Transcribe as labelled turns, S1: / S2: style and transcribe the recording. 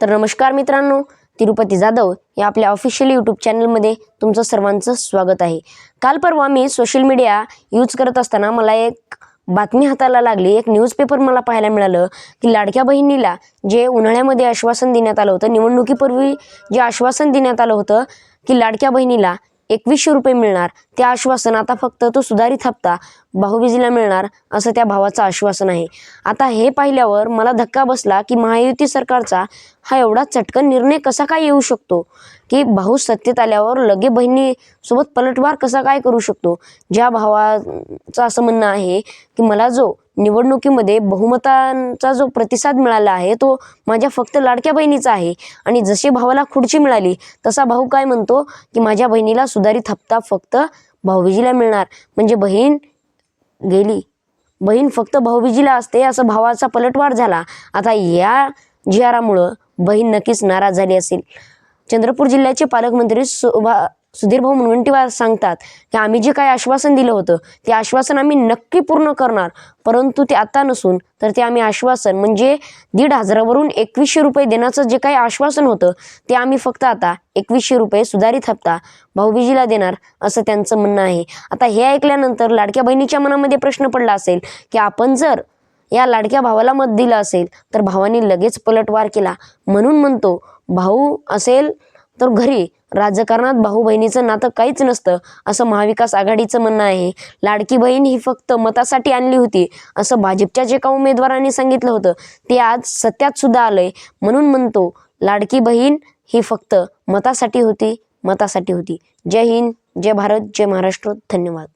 S1: तर नमस्कार मित्रांनो तिरुपती जाधव या आपल्या ऑफिशियल यूट्यूब चॅनलमध्ये तुमचं सर्वांचं स्वागत आहे. काल परवा मी सोशल मीडिया यूज करत असताना मला एक बातमी हाताला लागली. एक न्यूजपेपर मला पाहायला मिळालं की लाडक्या बहिणीला जे उन्हाळ्यामध्ये आश्वासन देण्यात आलं होतं निवडणुकीपूर्वी जे आश्वासन देण्यात आलं होतं की लाडक्या बहिणीला एकवीसशे रुपये मिळणार. ते आश्वासन आता फक्त तो सुधारित हप्ता भाऊबीजीला मिळणार असं त्या भावाचं आश्वासन आहे. आता हे पाहिल्यावर मला धक्का बसला की महायुती सरकारचा हा एवढा चटकन निर्णय कसा काय येऊ शकतो? की भाऊ सत्तेत आल्यावर लगे बहिणीसोबत पलटवार कसा काय करू शकतो? ज्या भावाचं असं म्हणणं आहे की मला जो निवडणुकीमध्ये बहुमतांचा जो प्रतिसाद मिळाला आहे तो माझ्या फक्त लाडक्या बहिणीचा आहे. आणि जशी भावाला खुर्ची मिळाली तसा भाऊ काय म्हणतो की माझ्या बहिणीला सुधारित हप्ता फक्त भाऊबीजीला मिळणार. म्हणजे बहीण गेली. बहीण फक्त भाऊबीजीला असते असं भावाचा पलटवार झाला. आता या जिहारामुळं बहीण नक्कीच नाराज झाली असेल. चंद्रपूर जिल्ह्याचे पालकमंत्री सुभा सुधीरभाऊ मुनगंटीवार सांगतात की आम्ही जे काही आश्वासन दिलं होतं ते आश्वासन आम्ही नक्की पूर्ण करणार परंतु ते आता नसून तर ते आम्ही आश्वासन म्हणजे दीड हजारावरून एकवीसशे रुपये देण्याचं जे काही आश्वासन होतं ते आम्ही फक्त आता एकवीसशे रुपये सुधारित हप्ता भाऊबीजीला देणार असं त्यांचं म्हणणं आहे. आता हे ऐकल्यानंतर लाडक्या बहिणीच्या मनामध्ये प्रश्न पडला असेल की आपण जर या लाडक्या भावाला मत दिलं असेल तर भावाने लगेच पलटवार केला. म्हणून म्हणतो भाऊ असेल तर घरी. राजकारणात भाऊ बहिणीचं नातं काहीच नसतं असं महाविकास आघाडीचं म्हणणं आहे. लाडकी बहीण ही फक्त मतासाठी आणली होती असं भाजपच्या जे का उमेदवारांनी सांगितलं होतं ते आज सत्यात सुद्धा आलंय. म्हणून म्हणतो लाडकी बहीण ही फक्त मतासाठी होती मतासाठी होती. जय हिंद जय भारत जय महाराष्ट्र. धन्यवाद.